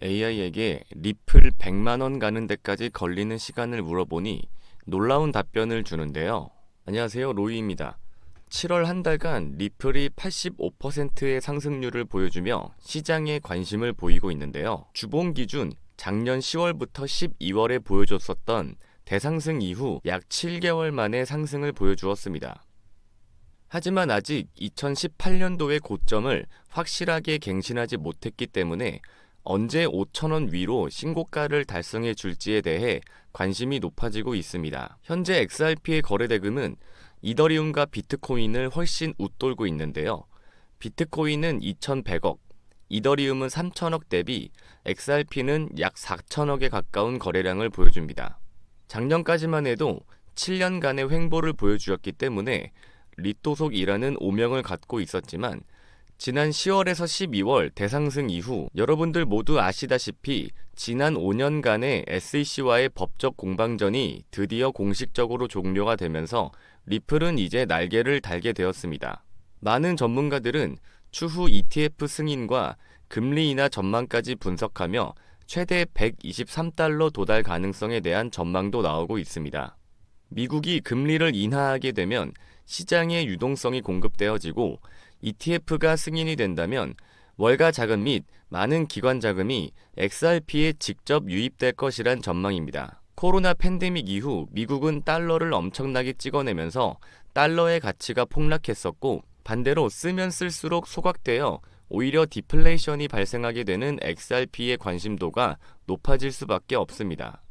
AI에게 리플 100만원 가는 데까지 걸리는 시간을 물어보니 놀라운 답변을 주는데요. 안녕하세요. 로이입니다. 7월 한 달간 리플이 85%의 상승률을 보여주며 시장에 관심을 보이고 있는데요. 주봉 기준 작년 10월부터 12월에 보여줬었던 대상승 이후 약 7개월 만에 상승을 보여주었습니다. 하지만 아직 2018년도의 고점을 확실하게 갱신하지 못했기 때문에 언제 5천원 위로 신고가를 달성해 줄지에 대해 관심이 높아지고 있습니다. 현재 XRP의 거래 대금은 이더리움과 비트코인을 훨씬 웃돌고 있는데요. 비트코인은 2,100억, 이더리움은 3천억 대비 XRP는 약 4천억에 가까운 거래량을 보여줍니다. 작년까지만 해도 7년간의 횡보를 보여주었기 때문에 리또속이라는 오명을 갖고 있었지만 지난 10월에서 12월 대상승 이후 여러분들 모두 아시다시피 지난 5년간의 SEC와의 법적 공방전이 드디어 공식적으로 종료가 되면서 리플은 이제 날개를 달게 되었습니다. 많은 전문가들은 추후 ETF 승인과 금리 인하 전망까지 분석하며 최대 123달러 도달 가능성에 대한 전망도 나오고 있습니다. 미국이 금리를 인하하게 되면 시장의 유동성이 공급되어지고 ETF가 승인이 된다면 월가 자금 및 많은 기관 자금이 XRP에 직접 유입될 것이란 전망입니다. 코로나 팬데믹 이후 미국은 달러를 엄청나게 찍어내면서 달러의 가치가 폭락했었고 반대로 쓰면 쓸수록 소각되어 오히려 디플레이션이 발생하게 되는 XRP의 관심도가 높아질 수밖에 없습니다.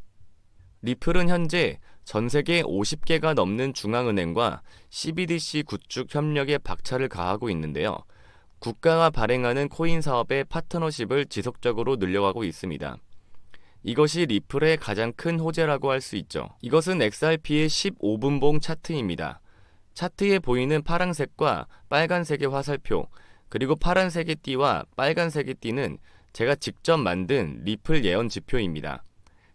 리플은 현재 전 세계 50개가 넘는 중앙은행과 CBDC 구축 협력에 박차를 가하고 있는데요. 국가가 발행하는 코인 사업의 파트너십을 지속적으로 늘려가고 있습니다. 이것이 리플의 가장 큰 호재라고 할 수 있죠. 이것은 XRP의 15분봉 차트입니다. 차트에 보이는 파란색과 빨간색의 화살표, 그리고 파란색의 띠와 빨간색의 띠는 제가 직접 만든 리플 예언 지표입니다.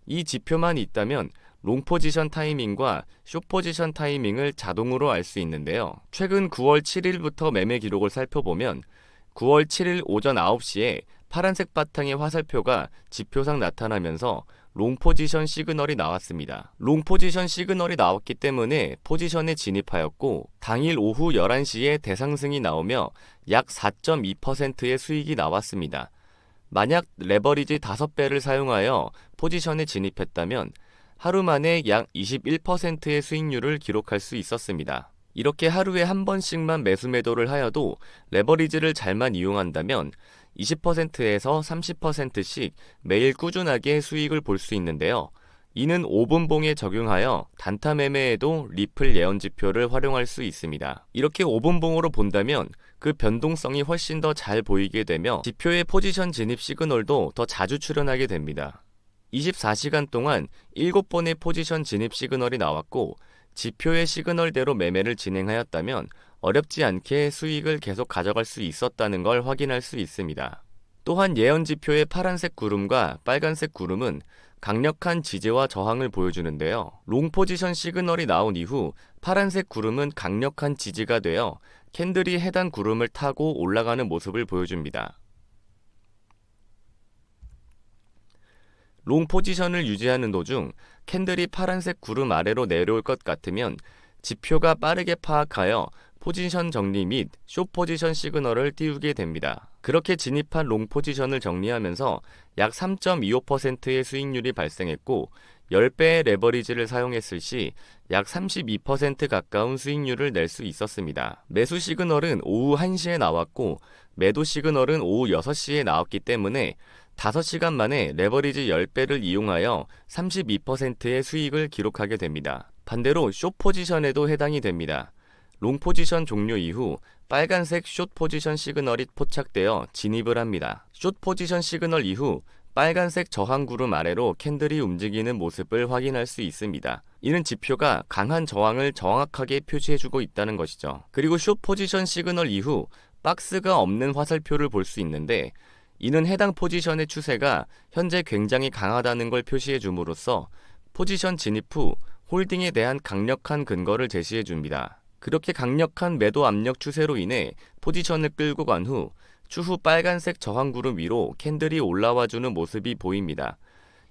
이 지표만 있다면 롱 포지션 타이밍과 쇼 포지션 타이밍을 자동으로 알 수 있는데요. 최근 9월 7일부터 매매 기록을 살펴보면 9월 7일 오전 9시에 파란색 바탕의 화살표가 지표상 나타나면서 롱 포지션 시그널이 나왔습니다. 롱 포지션 시그널이 나왔기 때문에 포지션에 진입하였고 당일 오후 11시에 대상승이 나오며 약 4.2%의 수익이 나왔습니다. 만약 레버리지 5배를 사용하여 포지션에 진입했다면 하루 만에 약 21%의 수익률을 기록할 수 있었습니다. 이렇게 하루에 한 번씩만 매수 매도를 하여도 레버리지를 잘만 이용한다면 20%에서 30%씩 매일 꾸준하게 수익을 볼 수 있는데요. 이는 5분봉에 적용하여 단타 매매에도 리플 예언 지표를 활용할 수 있습니다. 이렇게 5분봉으로 본다면 그 변동성이 훨씬 더 잘 보이게 되며 지표의 포지션 진입 시그널도 더 자주 출현하게 됩니다. 24시간 동안 7번의 포지션 진입 시그널이 나왔고 지표의 시그널대로 매매를 진행하였다면 어렵지 않게 수익을 계속 가져갈 수 있었다는 걸 확인할 수 있습니다. 또한 예언 지표의 파란색 구름과 빨간색 구름은 강력한 지지와 저항을 보여주는데요. 롱 포지션 시그널이 나온 이후 파란색 구름은 강력한 지지가 되어 캔들이 해당 구름을 타고 올라가는 모습을 보여줍니다. 롱 포지션을 유지하는 도중 캔들이 파란색 구름 아래로 내려올 것 같으면 지표가 빠르게 파악하여 포지션 정리 및쇼 포지션 시그널을 띄우게 됩니다. 그렇게 진입한 롱 포지션을 정리하면서 약 3.25%의 수익률이 발생했고 10배의 레버리지를 사용했을 시 약 32% 가까운 수익률을 낼 수 있었습니다. 매수 시그널은 오후 1시에 나왔고 매도 시그널은 오후 6시에 나왔기 때문에 5시간 만에 레버리지 10배를 이용하여 32%의 수익을 기록하게 됩니다. 반대로 쇼 포지션에도 해당이 됩니다. 롱 포지션 종료 이후 빨간색 숏 포지션 시그널이 포착되어 진입을 합니다. 숏 포지션 시그널 이후 빨간색 저항 구름 아래로 캔들이 움직이는 모습을 확인할 수 있습니다. 이는 지표가 강한 저항을 정확하게 표시해주고 있다는 것이죠. 그리고 숏 포지션 시그널 이후 박스가 없는 화살표를 볼 수 있는데 이는 해당 포지션의 추세가 현재 굉장히 강하다는 걸 표시해 줌으로써 포지션 진입 후 홀딩에 대한 강력한 근거를 제시해 줍니다. 그렇게 강력한 매도 압력 추세로 인해 포지션을 끌고 간 후 추후 빨간색 저항구름 위로 캔들이 올라와 주는 모습이 보입니다.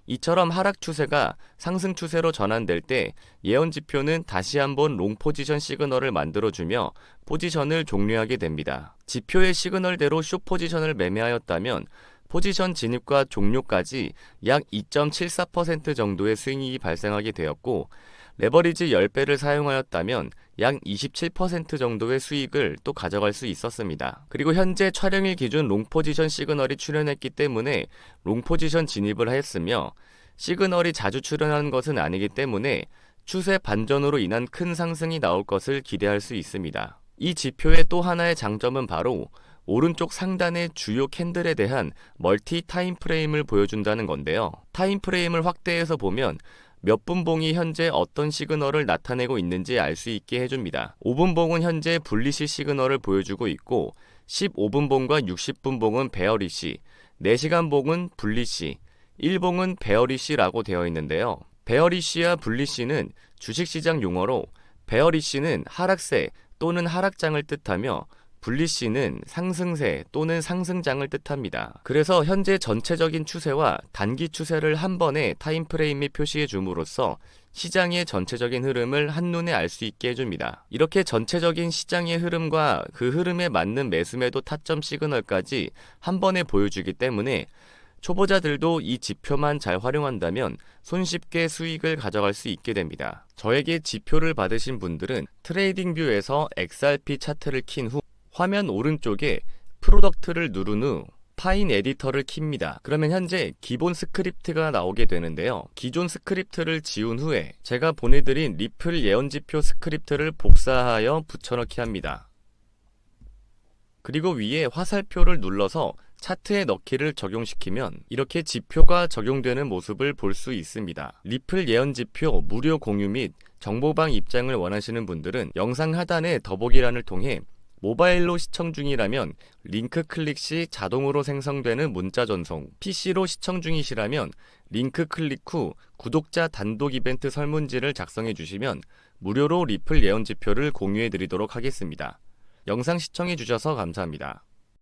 이처럼 하락 추세가 상승 추세로 전환될 때 예언 지표는 다시 한번 롱 포지션 시그널을 만들어주며 포지션을 종료하게 됩니다. 지표의 시그널대로 숏 포지션을 매매하였다면 포지션 진입과 종료까지 약 2.74% 정도의 스윙이 발생하게 되었고 레버리지 10배를 사용하였다면 약 27% 정도의 수익을 또 가져갈 수 있었습니다. 그리고 현재 촬영일 기준 롱 포지션 시그널이 출현했기 때문에 롱 포지션 진입을 하였으며 시그널이 자주 출현하는 것은 아니기 때문에 추세 반전으로 인한 큰 상승이 나올 것을 기대할 수 있습니다. 이 지표의 또 하나의 장점은 바로 오른쪽 상단의 주요 캔들에 대한 멀티 타임 프레임을 보여준다는 건데요. 타임 프레임을 확대해서 보면 몇 분봉이 현재 어떤 시그널을 나타내고 있는지 알 수 있게 해줍니다. 5분봉은 현재 분리시 시그널을 보여주고 있고 15분봉과 60분봉은 베어리시, 4시간 봉은 분리시, 1봉은 베어리시라고 되어 있는데요. 베어리시와 분리시는 주식시장 용어로 베어리시는 하락세 또는 하락장을 뜻하며 분리시는 상승세 또는 상승장을 뜻합니다. 그래서 현재 전체적인 추세와 단기 추세를 한 번에 타임프레임에 표시해 줌으로써 시장의 전체적인 흐름을 한눈에 알 수 있게 해줍니다. 이렇게 전체적인 시장의 흐름과 그 흐름에 맞는 매수매도 타점 시그널까지 한 번에 보여주기 때문에 초보자들도 이 지표만 잘 활용한다면 손쉽게 수익을 가져갈 수 있게 됩니다. 저에게 지표를 받으신 분들은 트레이딩 뷰에서 XRP 차트를 킨 후 화면 오른쪽에 프로덕트를 누른 후 파인 에디터를 킵니다. 그러면 현재 기본 스크립트가 나오게 되는데요. 기존 스크립트를 지운 후에 제가 보내드린 리플 예언지표 스크립트를 복사하여 붙여넣기 합니다. 그리고 위에 화살표를 눌러서 차트에 넣기를 적용시키면 이렇게 지표가 적용되는 모습을 볼 수 있습니다. 리플 예언 지표 무료 공유 및 정보방 입장을 원하시는 분들은 영상 하단의 더보기란을 통해 모바일로 시청 중이라면 링크 클릭 시 자동으로 생성되는 문자 전송, PC로 시청 중이시라면 링크 클릭 후 구독자 단독 이벤트 설문지를 작성해 주시면 무료로 리플 예언 지표를 공유해 드리도록 하겠습니다. 영상 시청해 주셔서 감사합니다.